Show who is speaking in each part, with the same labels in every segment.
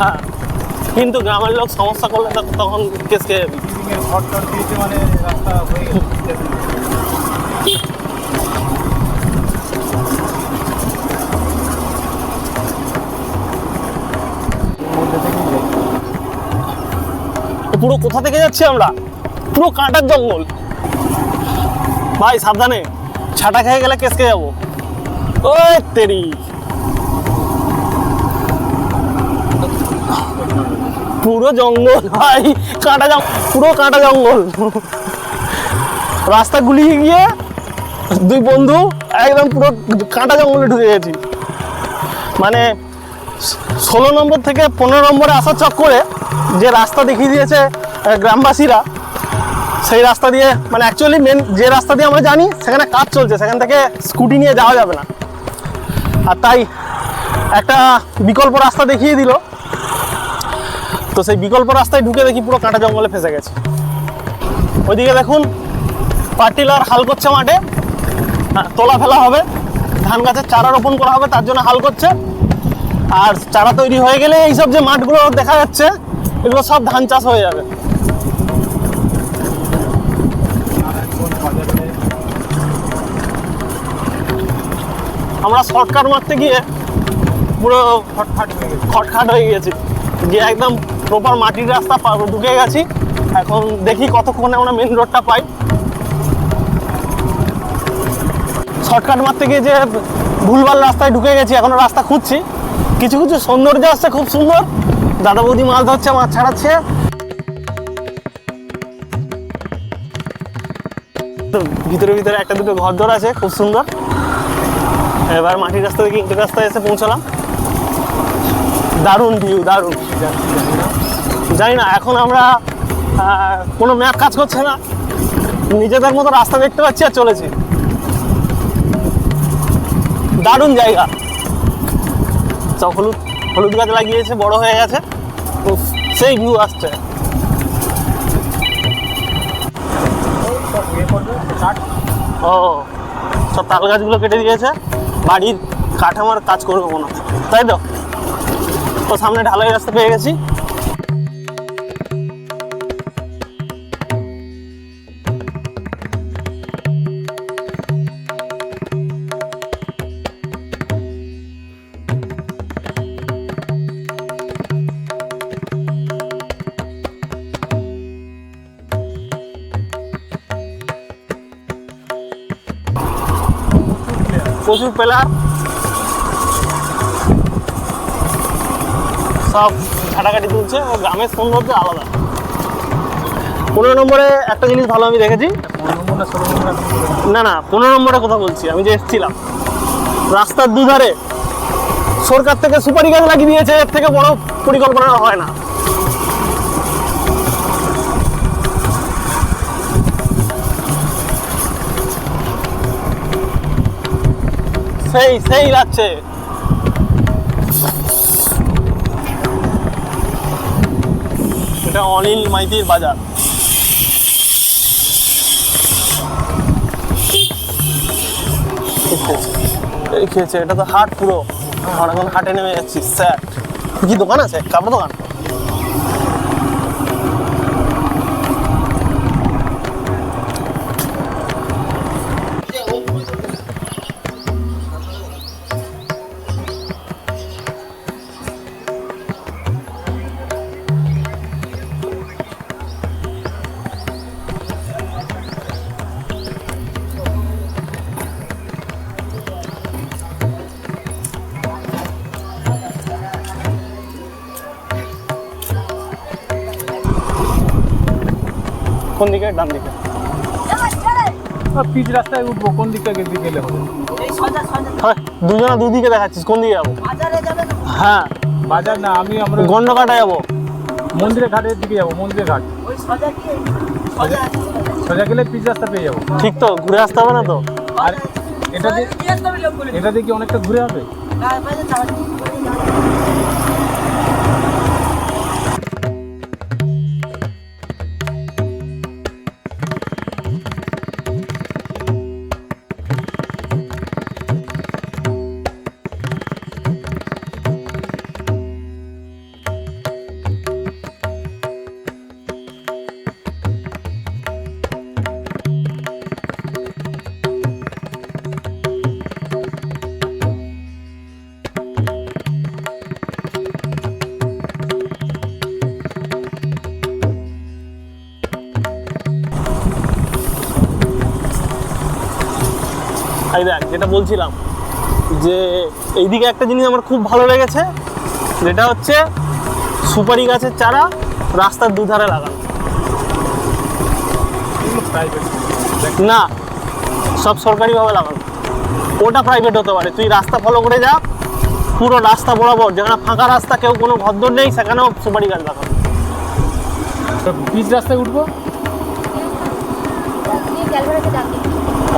Speaker 1: হ্যাঁ। কিন্তু গ্রামের লোক সমস্যা করলে তখন কেস খেয়ে যাবি
Speaker 2: বিল্ডিংয়ের দিয়েছে মানে রাস্তা হয়ে
Speaker 1: পুরো কোথা থেকে যাচ্ছি আমরা? পুরো কাঁটার জঙ্গল। ভাই, সাবধানে। ছাটা খেয়ে গেলে কেসকে যাব। ও তেরি। পুরো জঙ্গল, ভাই। কাঁটা জঙ্গল পুরো কাঁটা জঙ্গল। রাস্তা গুলিয়ে গিয়ে দুই বন্ধু একদম পুরো কাঁটা জঙ্গলে ঢুকে গেছি। মানে ষোলো নম্বর থেকে পনেরো নম্বরে আসার চক্করে যে রাস্তা দেখিয়ে দিয়েছে গ্রামবাসীরা, সেই রাস্তা দিয়ে মানে অ্যাকচুয়ালি মেন যে রাস্তা দিয়ে আমরা জানি, সেখানে কাজ চলছে, সেখান থেকে স্কুটি নিয়ে যাওয়া যাবে না। আর তাই একটা বিকল্প রাস্তা দেখিয়ে দিল। তো সেই বিকল্প রাস্তায় ঢুকে দেখি পুরো কাঁটা জঙ্গলে ফেসে গেছে। ওইদিকে দেখুন পার্টিলার হাল করছে মাঠে। হ্যাঁ, তোলা ফেলা হবে। ধান গাছের চারা রোপণ করা হবে তার জন্য হাল করছে। আর চারা তৈরি হয়ে গেলে এইসব যে মাঠগুলো দেখা যাচ্ছে এগুলো সব ধান চাষ হয়ে যাবে। আমরা শর্টকাট মারতে গিয়ে পুরো খটখাট হয়ে গেছি গিয়ে একদম প্রপার মাটির রাস্তা ঢুকে গেছি। এখন দেখি কতক্ষণে আমরা মেন রোডটা পাই। শর্টকাট মারতে গিয়ে যে ভুলভাল রাস্তায় ঢুকে গেছি, এখনও রাস্তা খুঁজছি। কিছু কিছু সৌন্দর্য আসছে খুব সুন্দর। দাদা বৌদি মাছ ধরছে, মাছ ছাড়াচ্ছে। ভিতরে ভিতরে একটা দুটো ঘর দর আছে, খুব সুন্দর। এবার মাটির রাস্তা থেকে ইটের রাস্তায় এসে পৌঁছালাম। দারুণ ভিউ দারুণ।
Speaker 2: জানি না,
Speaker 1: এখন আমরা কোনো ম্যাপ কাজ করছে না। নিজেদের মতো রাস্তা দেখতে পাচ্ছি আর চলেছি। দারুণ জায়গা। সব হলুদ হলুদ গাছ লাগিয়েছে, বড় হয়ে গেছে। সেই ভিউ আসছে। ও, সব তাল গাছগুলো কেটে দিয়েছে। বাড়ির কাঠামার কাজ করবে মনে তাই তো? তো সামনে ঢালাই রাস্তা পেয়ে গেছি। প্রচুর প্লেয়ার। সব ঝাঁটাকাটি তুলছে ও গ্রামের সৌন্দর্য আলাদা। পনেরো নম্বরে একটা জিনিস ভালো আমি দেখেছি।
Speaker 2: না
Speaker 1: না, পনেরো নম্বরে কথা বলছি, আমি যে এসেছিলাম। রাস্তার দুধারে সরকার থেকে সুপারি গাছ লাগিয়ে দিয়েছে, এর থেকে বড় পরিকল্পনা হয় না। সেই সেই লাগছে। এটা অনিল মাইতির বাজার। খেয়েছে, এটা তো হাট পুরো। এখন হাটে নেমে যাচ্ছি স্যার। কি দোকান আছে? কাপড় দোকান? কোন দিকে? ডান দিকে।
Speaker 2: পিচ রাস্তায় উঠবো কোন দিকটা দিকে গেলে হবে?
Speaker 3: এই সজা সজা।
Speaker 1: হ্যাঁ দুজনা দুদিকে দেখাচ্ছিস কোন দিকে যাব?
Speaker 3: বাজারে যাবে না
Speaker 1: হ্যাঁ
Speaker 2: বাজার না আমি আমরা
Speaker 1: গন্ড কাটা যাব।
Speaker 2: মন্দিরের ঘাটের দিকে যাব মন্দিরের ঘাট।
Speaker 3: ওই সজা কি সজা
Speaker 2: সোজা গেলে পিচ রাস্তা পেয়ে যাব।
Speaker 1: ঠিক তো ঘুরে আসতে হবে না তো?
Speaker 2: আর এটা দিয়ে এটা দিয়ে কি অনেকটা ঘুরে হবে
Speaker 1: এই দেখ যেটা বলছিলাম যে এইদিকে একটা জিনিস আমার খুব ভালো লেগেছে যেটা হচ্ছে সুপারি গাছের চারা রাস্তার দুধারে লাগানো। না সব সরকারিভাবে লাগানো। ওটা প্রাইভেট হতে পারে। তুই রাস্তা ফলো করে যা পুরো রাস্তা বরাবর যেখানে ফাঁকা রাস্তা কেউ কোনো ভদ্র নেই সেখানেও সুপারি গাছ লাগানো
Speaker 2: পিচ রাস্তায় উঠবো?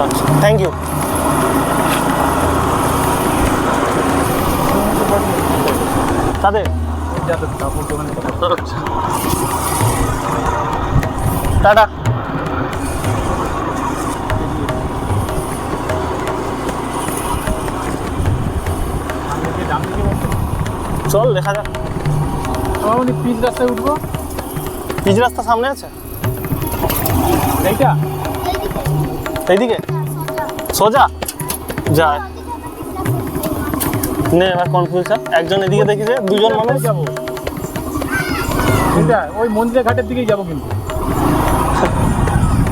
Speaker 1: আচ্ছা থ্যাংক ইউ তাদের? টাটা। চল দেখা যাক।
Speaker 2: মনে পিচ রাস্তায় উঠবো
Speaker 1: পিচ রাস্তা সামনে আছে?
Speaker 2: এইটা?
Speaker 1: এইদিকে? সোজা? যায় নে এবার কনফিউশন একজন এদিকে দেখিছে দুজন মানুষ।
Speaker 2: যাব ওই মন্দিরের ঘাটের দিকেই যাব কিন্তু।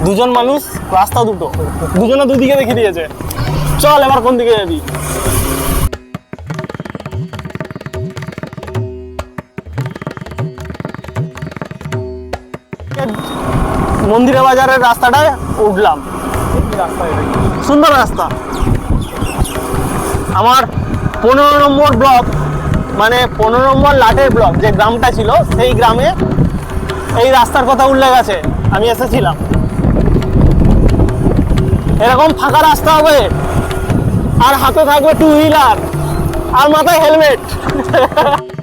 Speaker 1: দুজন মানুষ রাস্তা দুটো। দুজনে দুদিকে দেখে দিয়েছে। চল এবার কোন দিকে যাবি? মন্দিরা বাজারের রাস্তাটায় উঠলাম। সুন্দর রাস্তা। আমার পনেরো নম্বর ব্লক মানে পনেরো নম্বর লাটের ব্লক যে গ্রামটা ছিল, সেই গ্রামে এই রাস্তার কথা উল্লেখ আছে, আমি এসেছিলাম। এরকম ফাঁকা রাস্তা হবে, আর হাতে থাকবে টু হুইলার আর মাথায় হেলমেট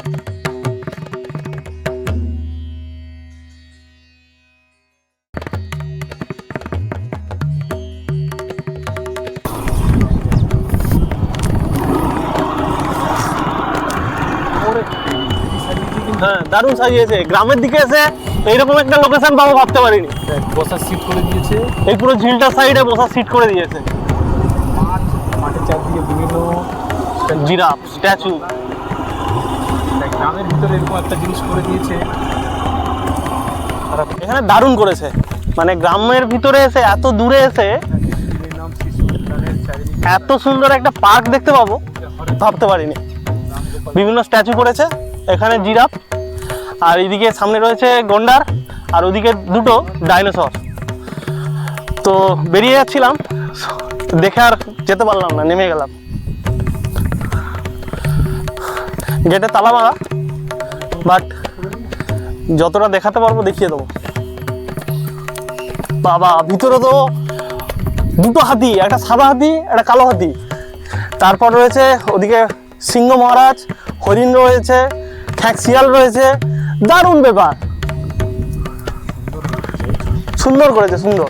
Speaker 1: হ্যাঁ দারুণ সাজিয়েছে। গ্রামের দিকে এসে এইরকম একটা লোকেশন পাবো ভাবতে পারিনি।
Speaker 2: বসার সিট করে দিয়েছে।
Speaker 1: এই পুরো ঝিলটার সাইডে বসার সিট করে দিয়েছে।
Speaker 2: মাঠের চারদিকে বিভিন্ন
Speaker 1: জিরাফ স্ট্যাচু
Speaker 2: গ্রামের ভিতরে এরকম একটা জিনিস করে দিয়েছে।
Speaker 1: এখানে দারুণ করেছে। মানে গ্রামের ভিতরে এসে এত দূরে এসে এত সুন্দর একটা পার্ক দেখতে পাবো ভাবতে পারিনি। বিভিন্ন স্ট্যাচু করেছে। এখানে জিরাফ আর এইদিকে সামনে রয়েছে গন্ডার, আর ওদিকে দুটো ডাইনোসর। তো বেরিয়ে যাচ্ছিলাম, দেখে আর যেতে পারলাম না, নেমে গেলাম। গেটে তালা মারা, বাট যতটা দেখাতে পারব দেখিয়ে দেবো। বাবা, ভিতরে তো দুটো হাতি, একটা সাদা হাতি, একটা কালো হাতি। তারপর রয়েছে ওদিকে সিংহ মহারাজ, হরিণ রয়েছে খ্যাক শিয়াল রয়েছে দারুণ ব্যাপার। সুন্দর করেছে, সুন্দর।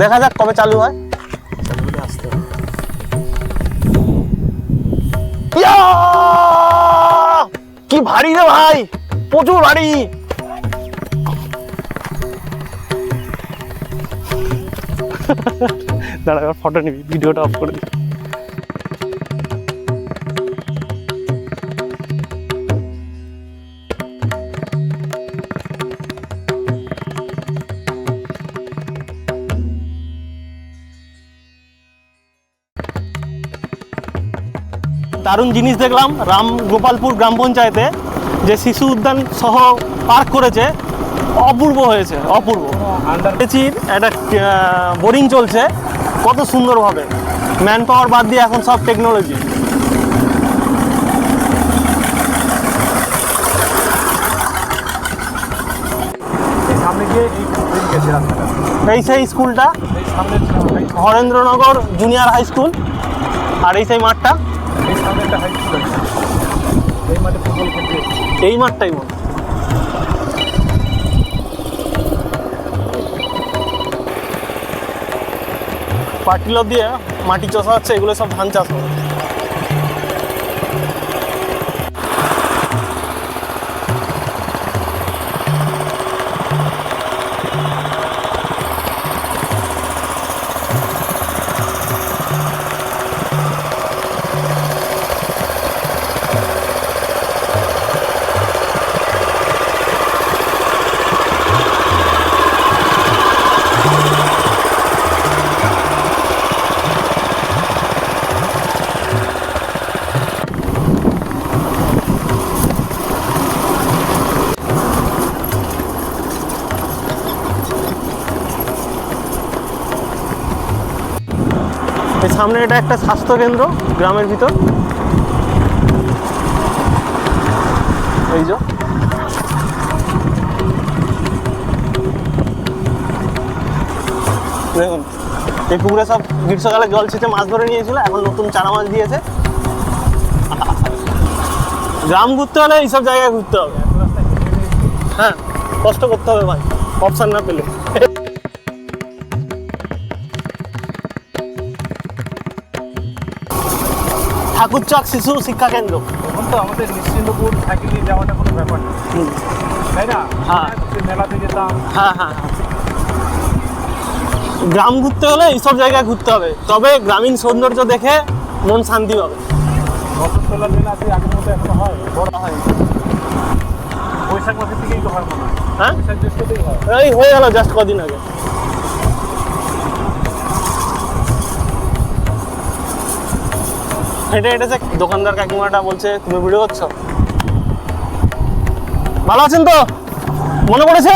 Speaker 1: দেখা যাক কবে চালু হয়। কি ভারী রে ভাই, প্রচুর ভারী। দাঁড়া ফটো নিবি ভিডিওটা অফ করে দিই দারুণ জিনিস দেখলাম রাম গোপালপুর গ্রাম পঞ্চায়েতে যে শিশু উদ্যান সহ পার্ক করেছে অপূর্ব হয়েছে অপূর্ব।
Speaker 2: আন্ডার
Speaker 1: পেয়েছির একটা বোরিং চলছে কত সুন্দরভাবে। ম্যান পাওয়ার বাদ দিয়ে এখন সব টেকনোলজি
Speaker 2: এই
Speaker 1: সেই স্কুলটা হরেন্দ্রনগর জুনিয়র হাই স্কুল আর এই সেই মাঠটা।
Speaker 2: এই
Speaker 1: মাঠটাই মনে। পাটিল দিয়ে মাটি চষা হচ্ছে এগুলো সব ধান চাষ হবে সামনে এটা একটা স্বাস্থ্য কেন্দ্র গ্রামের ভিতর। এই যে। দেখুন, এই পুকুরে সব গ্রীষ্মকালে জল ছেঁচে মাছ ধরে নিয়েছিল, এখন নতুন চারা মাছ দিয়েছে। গ্রাম ঘুরতে হলে এইসব জায়গায় ঘুরতে হবে। হ্যাঁ কষ্ট করতে হবে ভাই, অপশান না পেলে। ঠাকুরচক শিশু শিক্ষা কেন্দ্র।
Speaker 2: তখন তো আমাদের নিশ্চিন্তপুর সাইকেল নিয়ে যাওয়াটা কোনো ব্যাপার না। তাই না?
Speaker 1: হ্যাঁ।
Speaker 2: মেলাতে যেতাম।
Speaker 1: হ্যাঁ হ্যাঁ হ্যাঁ। গ্রাম ঘুরতে হলে এইসব জায়গায় ঘুরতে হবে। তবে গ্রামীণ সৌন্দর্য দেখে মন শান্তি পাবে।
Speaker 2: বছর তোলার দিন আছে আগের মতো এখনও হয় বড় হয় বৈশাখ মাসের থেকেই তো হয় মনে হয়।
Speaker 1: হ্যাঁ?
Speaker 2: হয়।
Speaker 1: এই হয়ে গেল জাস্ট কদিন আগে। হেঁটে হেঁটেছে দোকানদার কাকিমাটা বলছে তুমি ভিডিও করছ? ভালো আছেন তো? মনে পড়েছে?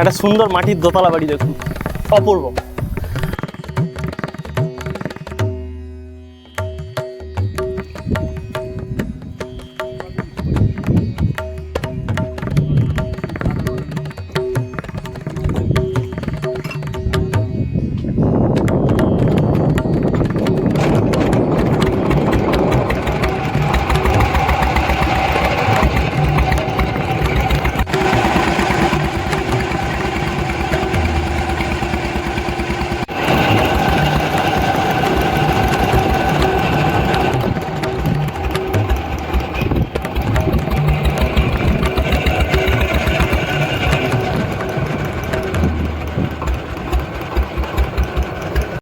Speaker 1: একটা সুন্দর মাটির দোতলা বাড়ি দেখুন। অপূর্ব।